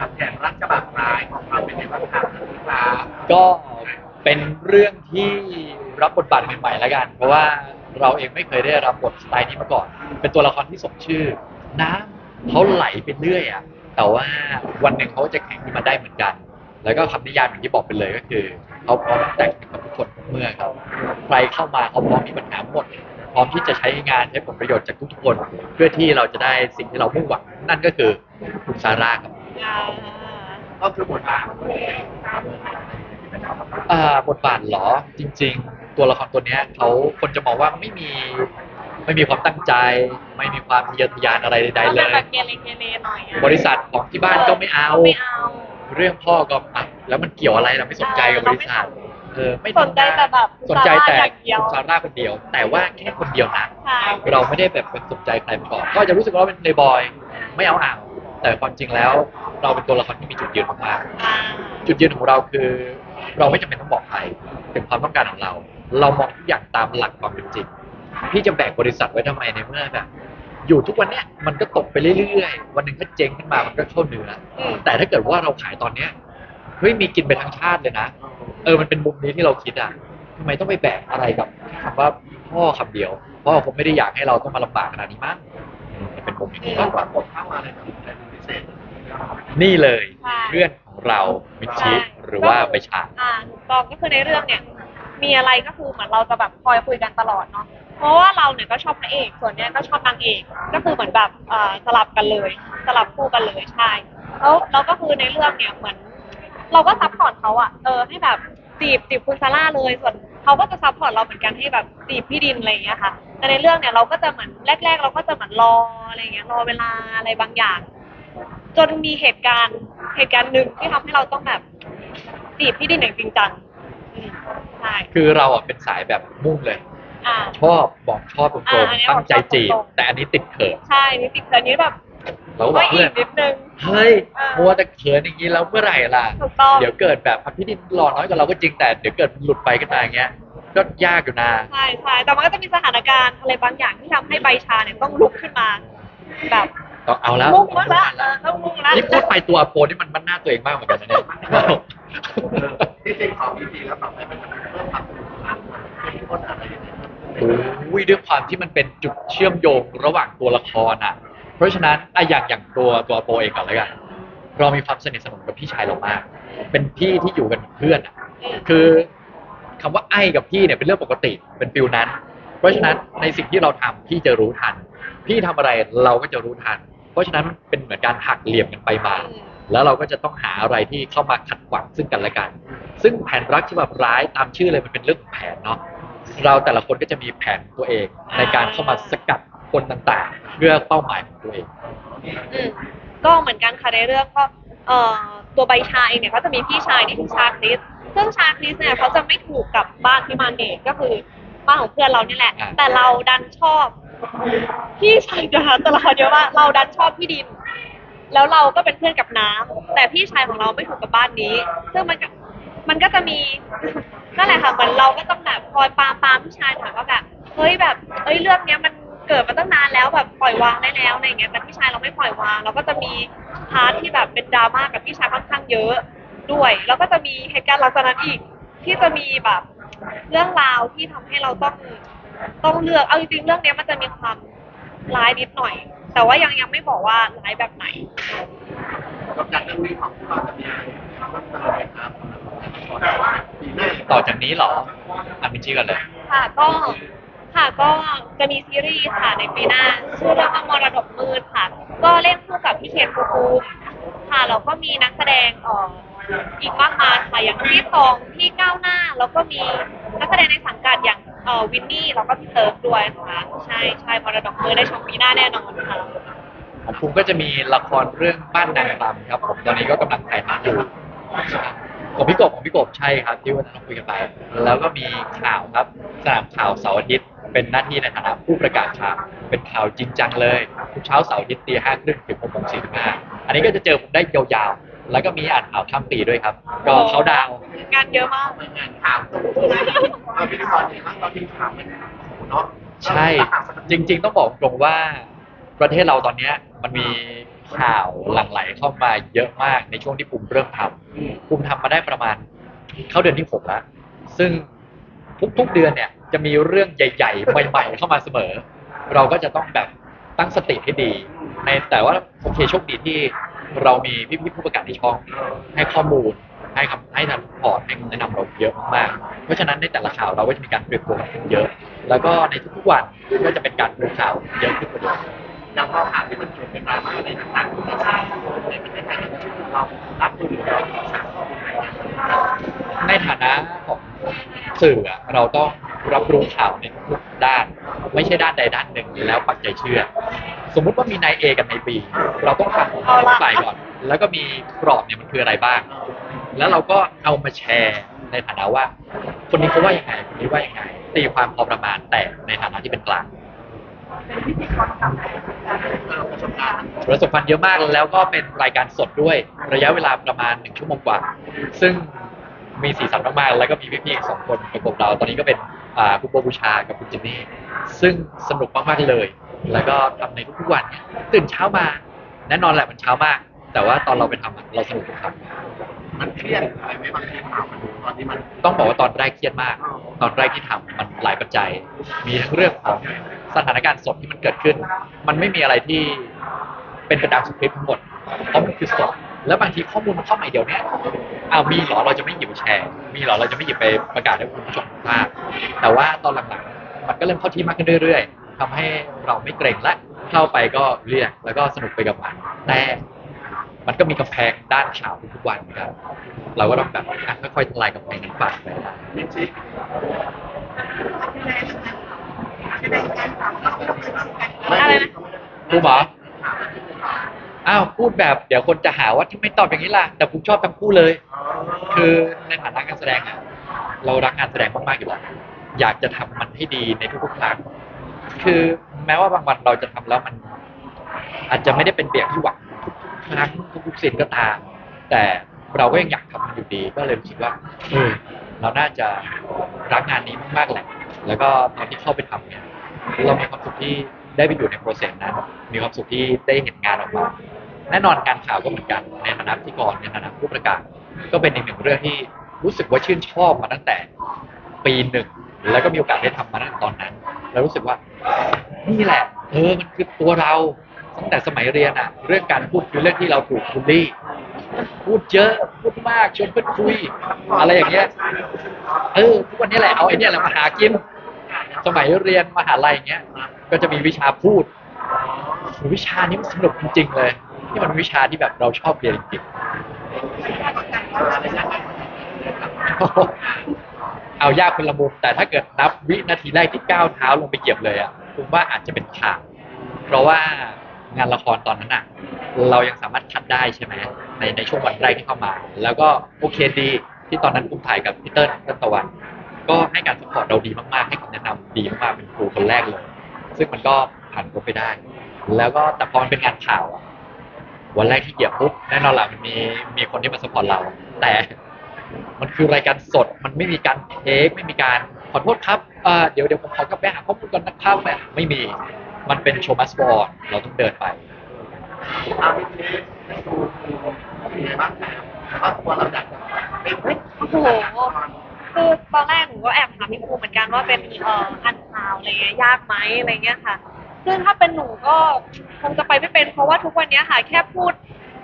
กับแผนรักฉบับร้ายของเราเป็นยังไงบ้างครับครับก็เป็นเรื่องที่รับบทบาทใหม่ๆแล้วกัน เพราะว่าเราเองไม่เคยได้รับบทสไตล์นี้มาก่อน เป็นตัวละครที่สมชื่อ น้ำเขาไหลไปเรื่อยอะแต่ว่าวันหนึ่งเขาจะแข่งขึ้นมาได้เหมือนกัน แล้วก็คำนิยามอย่างที่บอกไปเลยก็คือเขาพร้อมแต่งกับทุกคนเมื่อครับ ใครเข้ามาเขาพร้อมมีปัญหาหมด พร้อมที่จะใช้งานใช้ผลประโยชน์จากทุกคน เพื่อที่เราจะได้สิ่งที่เรามุ่งหวังนั่นก็คือคุณซาร่าครับ ก็คือบทบาทของตัวเองอ่าบทบาทเหรอจริง ๆ ตัวละครตัวเนี้ยเขาคนจะมองว่าไม่มีไม่มีความตั้งใจ ไม่มีความทะเยอทะยานอะไรใดก็ๆเลเป็นย แบบเกเรเกเรหน่อยอะบริษัทของที่บ้านก็ไม่เอา ไม่เอาเรื่องพ่อก็อะแล้วมันเกี่ยวอะไรเราไม่สนใจกับบริษัท เออไม่สนใจแต่แบบสนใจแต่ซาร่าอย่างเดียวคุณซาร่าคนเดียว แต่ว่าแค่คนเดียวนะ ใช่ เราไม่ได้แบบเป็นสนใจใครมาก่อนก็จะรู้สึกว่าเราเป็นเพลย์บอย ไม่เอาอ่าง แต่ความจริงแล้ว เราเป็นตัวละครที่มีจุดยืนมากๆอ่าจุดยืนของเราคือ เราไม่จำเป็นต้องบอกใครถึงความต้องการของเรา เรามองทุกอย่างตามหลักความเป็นจริงพี่จะแบกบริษัทไว้ทำไมในเมื่อแบบอยู่ทุกวันเนี้ยมันก็ตกไปเรื่อยๆ วันหนึ่งถ้าเจ๊งขึ้นมามันก็เข้าเนื้ออืมแต่ถ้าเกิดว่าเราขายตอนเนี้ยเฮ้ยมีกินไปทั้งชาติเลยนะเออมันเป็นมุมนี้ที่เราคิดอะทำไมต้องไปแบกอะไรกับคำว่าพ่อคำเดียวพ่อคงไม่ได้อยากให้เราต้องมาลำบากขนาดนี้มั้งอืมเป็นมุมอย่างนี้ก็มากกปว่ารากฏเข้ามาในกลุ่มในพิเศษนี่เลยใช่ เพื่อนของเรามิชิ หรือว่าไปฉาก อ่าถูกต้องก็คือในเรื่องเนี่ย มีอะไรก็คือเหมือนเราจะแบบคอยคุยกันตลอดเนาะเพราะว่าเราเนี่ยก็ชอบพระเอกส่วนเนี้ยก็ชอบนางเอก ก็คือเหมือนแบบอ่าสลับกันเลย สลับคู่กันเลยใช่แล้วเราก็คือในเรื่องเนี่ยเหมือน เราก็ซัพพอร์ตเขาอะเออให้แบบจีบจีบคุณซาร่าเลยส่วนเขาก็จะซัพพอร์ตเราเหมือนกันให้แบบจีบพี่ดินอะไรอย่างเงี้ยค่ะแต่ในเรื่องเนี่ยเราก็จะเหมือนแรก ๆ เราก็จะเหมือนรออะไรอย่างเงี้ยรอเวลาอะไรบางอย่าง จนมีเหตุการณ์เหตุการณ์หนึ่งที่ทำให้เราต้องแบบจีบพี่ดินอย่างจริงจังอืมใช่คือเราอะเป็นสายแบบมุ่งเลย อ่า ชอบบอกชอบตรอ่างอันนี้ๆตั้งใจจีบ บอกชอบตรงๆ แต่อันนี้ติดเขินใช่นี่ติดเขินนี้แบบเราก็บก็อกอีเพื่อกนนิดนึง เฮ้ยอ่ามัวแต่เขินอย่างนี้แล้วเมื่อไหร่ล่ะ ถูกต้อง เดี๋ยวเกิดแบบอะพี่ดินหล่อน้อยกว่าเราก็จริงแต่เดี๋ยวเกิดหลุดไปขึ้นมาอย่างเงี้ย ก็ยากอยู่นะ ใช่ใช่แต่มันก็จะมีสถานการณ์อะไรบางอย่างที่ทำให้ใบชาเนี่ยต้องลุกขึ้นมา แบบ ต้องเอาแล้วมุ่งแล้วละเออต้องมุ่งแล้วนี่พูดไปตัวโพนี่มันมันหน้าตัวเองมากเหมือนกันนะเนี่ยที่จริงของพีพีแล้วต่อไปมันจะเพิ่มความสนุกสนานเข้มข้นอะไรอย่างเงี้ยอุ้ยด้วยความที่มันเป็นจุดเชื่อมโยงระหว่างตัวละครอะ เพราะฉะนั้นอะอย่างอย่างตัวตัวโปเองก่อนแล้วกันเรามีความสนิทสนมกับพี่ชายเรามาก เป็นพี่ที่อยู่กันเพื่อนอะคือคำว่าไอ้กับพี่เนี่ยเป็นเรื่องปกติเป็นฟิลนั้น เพราะฉะนั้นในสิ่งที่เราทำพี่จะรู้ทัน พี่ทำอะไรเราก็จะรู้ทัน เพราะฉะนั้นเป็นเหมือนการหักเหลี่ยมกันไปมา แล้วเราก็จะต้องหาอะไรที่เข้ามาขัดขวางซึ่งกันและกัน ซึ่งแผนรักที่แบบร้ายตามชื่อเลยมันเป็นเรื่องแผนเนาะเราแต่ละคนก็จะมีแผนตัวเอง ในการเข้ามาสกัดคนต่างๆ เพื่อเป้าหมายของตัวเองอืมก็เหมือนกันค่ะในเรื่องก็เอ่อตัวใบชาเองเนี่ยเขาจะมีพี่ชายที่ชื่อชาคริสซึ่งชาคริสเนี่ยเขาจะไม่ถูกกับบ้านที่มาเนตก็คือ บ้านของเพื่อนเรานี่แหละ อ่า แต่เราดันชอบพี่ชายนะคะตัวละครเยอะมากเราดันชอบพี่ดิน แล้วเราก็เป็นเพื่อนกับน้ำแต่พี่ชายของเราไม่ถูกกับบ้านนี้ ซึ่งมันก็มันก็จะมี นั่นแหละค่ะเหมือนเราก็ต้องแบบคอยปรามปรามพี่ชายหน่อยว่าแบบเฮ้ยแบบเอ้ยเรื่องเนี้ยมันเกิดมาตั้งนานแล้วแบบปล่อยวางได้แล้วอะไรอย่างเงี้ยแต่พี่ชายเราไม่ปล่อยวาง เราก็จะมีพาร์ทที่แบบเป็นดราม่ากับพี่ชายค่อนข้างเยอะด้วย แล้วก็จะมีเหตุการณ์หลังจากนั้นอีก ที่จะมีแบบ เรื่องราวที่ทำให้เราต้องต้องเลือกเอาจริงๆเรื่องเนี้ยมันจะมีความร้ายนิดหน่อย แต่ว่ายังยังไม่บอกว่าร้ายแบบไหน กับการเรื่องนี้ของเราจะมีอะไรเพิ่มเติมไหมครับปีหน้าต่อจากนี้เหรออามินจี้กันเลย ค่ะก็ค่ะก็จะมีซีรีส์ค่ะในปีหน้าชื่อเรื่องว่ามรดกมืดค่ะ ก็เล่นคู่กับพี่เคนภูมิภูมิค่ะแล้วก็มีนักแสดงเอ่อ อีกมากมายค่ะอย่างพี่ตองพี่ก้าวหน้า แล้วก็มีนักแสดงในสังกัดอย่างเอ่อวินนี่แล้วก็พี่เติร์กด้วยค่ะใช่ใช่มรดกมืดได้ชมปีหน้าแน่นอนค่ะของภูมิก็จะมีละครเรื่องบ้านนางรำครับ ผมตอนนี้ก็กำลังถ่ายทำอยู่ของพี่กบของพี่กบใช่ครับ ที่วันนั้นเราคุยกันไป แล้วก็มีข่าวครับสนามข่าวเสาร์อาทิตย์เป็นหน้าที่ในฐานะผู้ประกาศข่าวเป็นข่าวจริงจังเลยทุกเช้าเสาร์อาทิตย์ตีห้าครึ่งถึงหกโมงสี่สิบห้าอันนี้ก็จะเจอผมได้ยาวๆ แล้วก็มีอ่านข่าวข้ามปีด้วยครับ ก็เขาดาวน์งานเยอะมาก งานข่าวตรงเราพิธีกรเนี่ยเราพิธีข่าวเป็นเนาะใช่จริง ๆ ต้องบอกตรงว่า ประเทศเราตอนเนี้ยมันมีข่าวหลั่งไหลเข้ามาเยอะมากในช่วงที่ภูมิเริ่มทำภูมิทำมาได้ประมาณ เข้าเดือนที่หกแล้ว ซึ่งทุกๆเดือนเนี่ยจะมีเรื่องใหญ่ ๆ ใหม่ ๆ เข้ามาเสมอ เราก็จะต้องแบบตั้งสติให้ดี ในแต่ว่าโอเคโชคดีที่ เรามีพี่ๆผู้ประกาศในช่องให้ข้อมูล ให้คำให้ทันพอร์ตให้คำแนะนำเราเยอะมากๆเพราะฉะนั้นในแต่ละข่าวเราก็จะมีการเตรียมตัวกันเยอะ แล้วก็ในทุกๆวันก็จะเป็นการดูข่าวเยอะขึ้นกว่าเดิมอย่างพอข่าวที่มันเกิดเป็นดราม่าในต่างๆประเทศในประเทศไทยเรารับมือเราสามข้ในฐานะของสื่อเราต้องรับรู้ข่าวในทุกด้าน ไม่ใช่ด้านใดด้านหนึ่งแล้วปักใจเชื่อ สมมุติว่ามีนายเอกับนายบีเราต้องฟังของทั้งสองฝ่ายก่อน แล้วก็มีกรอบเนี่ยมันคืออะไรบ้าง แล้วเราก็เอามาแชร์ในฐานะว่า คนนี้เขาว่ายังไง คนนี้ว่ายังไง ตีความพอประมาณแต่ในฐานะที่เป็นกลางเออประสบการณ์ประสบการณ์เยอะมากแล้วก็เป็นรายการสดด้วยระยะเวลาประมาณหนึ่งชั่วโมงกว่า ซึ่งมีสีสันมากๆแล้วก็มีพี่ๆอีกสองคนประกบเรา ตอนนี้ก็เป็นคุณโบบูชากับคุณจินนี่ ซึ่งสนุกมากๆเลย แล้วก็ทำในทุกๆวันเนี่ยตื่นเช้ามาแน่นอนแหละมันเช้ามาก แต่ว่าตอนเราไปทำเราสนุกครั้งมันเครียดอะไรไหมบางทีข่าวมันตอนนี้มันต้องบอกว่าตอนแรกเครียดมาก ตอนแรกที่ทำมันหลายปัจจัย มีทั้งเรื่องของสถานการณ์สดที่มันเกิดขึ้น มันไม่มีอะไรที่เป็นไปตามสคริปต์ทั้งหมดเพราะมันคือสดแล้วบางทีข้อมูลมันเข้ามาเดี๋ยวนี้อ้าวมีหรอเราจะไม่หยิบแชร์ มีหรอเราจะไม่หยิบไปประกาศให้คุณผู้ชมทราบแต่ว่าตอนหลังๆมันก็เริ่มเข้าที่มากขึ้นเรื่อยๆ ทำให้เราไม่เกรงและเข้าไปก็เรียกแล้วก็สนุกไปกับมันแต่มันก็มีกำแพงด้านข่าวทุกๆวันนะครับ เราก็ต้องแบบอะค่อยๆทลายกำแพงนั้นไปมิชิอะไรนะครูหมออ้าวพูดแบบเดี๋ยวคนจะหาว่าที่ไม่ตอบอย่างนี้ล่ะ แต่ผมชอบทั้งคู่เลย คือในฐานะการแสดงอะเรารักงานแสดงมากๆอยู่แล้วอยากจะทำมันให้ดีในทุกๆครั้ง คือแม้ว่าบางวันเราจะทำแล้วมัน อาจจะไม่ได้เป็นเบียงที่หวังทุกครั้งทุกๆสิ่งก็ตาม แต่เราก็ยังอยากทำมันอยู่ดี ก็เลยรู้สึกว่าเออเราน่าจะรักงานนี้มากๆแหละ แล้วก็ตอนที่เข้าไปทำเนี่ยเรามีความสุขที่ได้ไปอยู่ในโปรเซสนั้นมีความสุขที่ได้เห็นงานออกมาแน่นอนการข่าวก็เหมือนกันในฐานะพิธีกรในฐานะผู้ประกาศ ก็เป็นอีกหนึ่งเรื่องที่รู้สึกว่าชื่นชอบมาตั้งแต่ปีหนึ่งแล้วก็มีโอกาสได้ทำมาตั้งแต่ตอนนั้น แล้วรู้สึกว่า นี่แหละเออมันคือตัวเราตั้งแต่สมัยเรียนอะเรื่องการพูดคือเรื่องที่เราถูกบูลลี่ พูดเยอะพูดมากชวนเพื่อนคุย อะไรอย่างเงี้ยเออทุกวันนี้แหละเอาไอ้เนี่ยแหละมาหากิน สมัยเรียนมหาลัยอย่างเงี้ย ก็จะมีวิชาพูด วิชานี้มันสนุกจริง ๆ เลยที่มันวิชาที่แบบเราชอบเรียนจริงๆ เอายากเป็นละมุมแต่ถ้าเกิดนับวินาทีแรกที่ก้าวเท้าลงไปเหยียบเลยอะผมว่าอาจจะเป็นข่าวเพราะว่างานละครตอนนั้นอะเรายังสามารถคัดได้ใช่ไหมในในช่วงวันแรกที่เข้ามา แล้วก็โอเคดีที่ตอนนั้นผมถ่ายกับพีเตอร์นันตะวัน ก็ให้การสปอร์ตเราดีมากๆ ให้คำแนะนำดีมากๆเป็นครูคนแรกเลย ซึ่งมันก็ผ่านพ้นไปได้ แล้วก็แต่พอมันเป็นงานข่าวอะวันแรกที่เหยียบปุ๊บแน่นอนละมันมีมีคนที่มาสปอร์ตเรา แต่ มันคือรายการสด มันไม่มีการเทค ไม่มีการขอโทษครับเอ่อเดี๋ยวเดี๋ยวผมขอกลับไปหาข้อมูลก่อนนะครับแบบไม่มี มันเป็นโชว์มัสบอร์เราต้องเดินไปอามิชิได้ดูเป็นไงบ้างครับว่าตัวเราอยากจะเป็นเฮ้ยโอ้โหคือตอนแรกหนูก็แอบถามพี่ครูเหมือนกันว่าเป็นเอ่ออันข่าวอะไรเงี้ยยากไหมอะไรเงี้ยค่ะ ซึ่งถ้าเป็นหนูก็คงจะไปไม่เป็นเพราะว่าทุกวันนี้ค่ะแค่พูด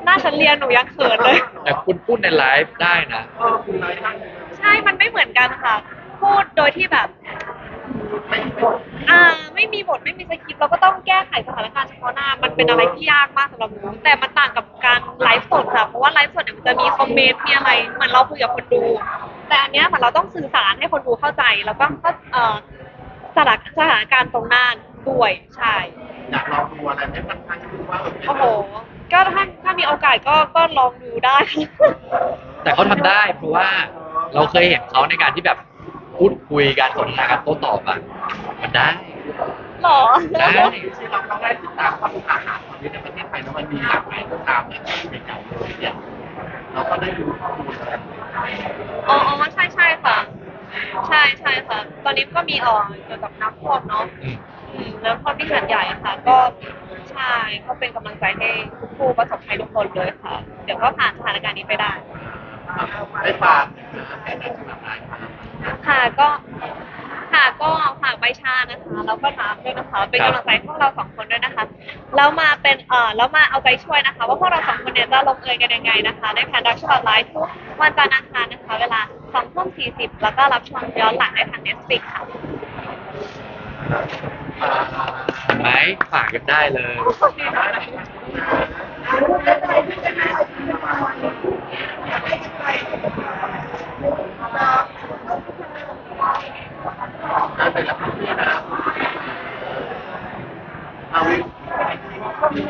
หน้าชั้นเรียนหนูยังเขินเลย แต่คุณพูดในไลฟ์ได้นะเออคุณนายท่านใช่ มันไม่เหมือนกันค่ะ พูดโดยที่แบบไม่ไม่อ่า ไม่มีบทไม่มีสคริปต์เราก็ต้องแก้ไขสถานการณ์เฉพาะหน้า มันเป็นอะไรที่ยากมากสำหรับหนูแต่มันต่างกับการไลฟ์สดค่ะ เพราะว่าไลฟ์สดเนี่ยมันจะมีคอมเมนต์มีอะไรเหมือนเราคุยกับคนดู แต่อันเนี้ยเหมือนเราต้องสื่อสารให้คนดูเข้าใจ แล้วก็เข้าเอ่อสถานสถานการณ์ตรงหน้าด้วย ใช่ อยากลองดูอะไรให้มันทันดูว่าเออเป็นโอ้โห ก็ถ้าถ้ามีโอกาสก็ก็ลองดูได้ แต่เขาทำได้เพราะว่าเราเคยเห็นเขาในการที่แบบพูดคุยการสนทนาการโต้ตอบอะมันได้ หรอ ได้ ที่เราต้องได้ติดตามความอาหารตอนนี้ในประเทศไทยแล้วมันมีหลากหลายรสชาติเนี่ยใหญ่ๆเลยเนี่ยเราก็ได้ดูข้อมูลอะไรอ๋ออ๋อใช่ใช่ค่ะ ใช่ใช่ค่ะ ตอนนี้ก็มีเอ่อเกี่ยวกับน้ำท่วมเนาะอืมอืมแล้วท่วมที่หาดใหญ่ค่ะ ก็ใช่ก็เป็นกำลังใจให้ ทุกฟูประสบภัยทุกคนเลยค่ะ เดี๋ยวก็ผ่านสถานการณ์นี้ไปได้ ได้ฝากแค่ไหนสำหรับรายการค่ะก็ค่ะก็ฝากใบชานะคะแล้วก็น้ำด้วยนะคะ เป็นกำลังใจให้พวกเราสองคนด้วยนะคะแล้วมาเป็นเอ่อแล้วมาเอาใจช่วยนะคะ ว่าพวกเราสองคนเนี่ยจะลงเอยกันยังไงนะคะ ในแพนดักชั่นไลฟ์ทุกวันจันทร์อังคารนะคะ เวลาสองทุ่มสี่สิบแล้วก็รับชมย้อนหลังได้ทาง Netflix ค่ะเห็นไหมฝากกันได้เลย ไปรับที่นะ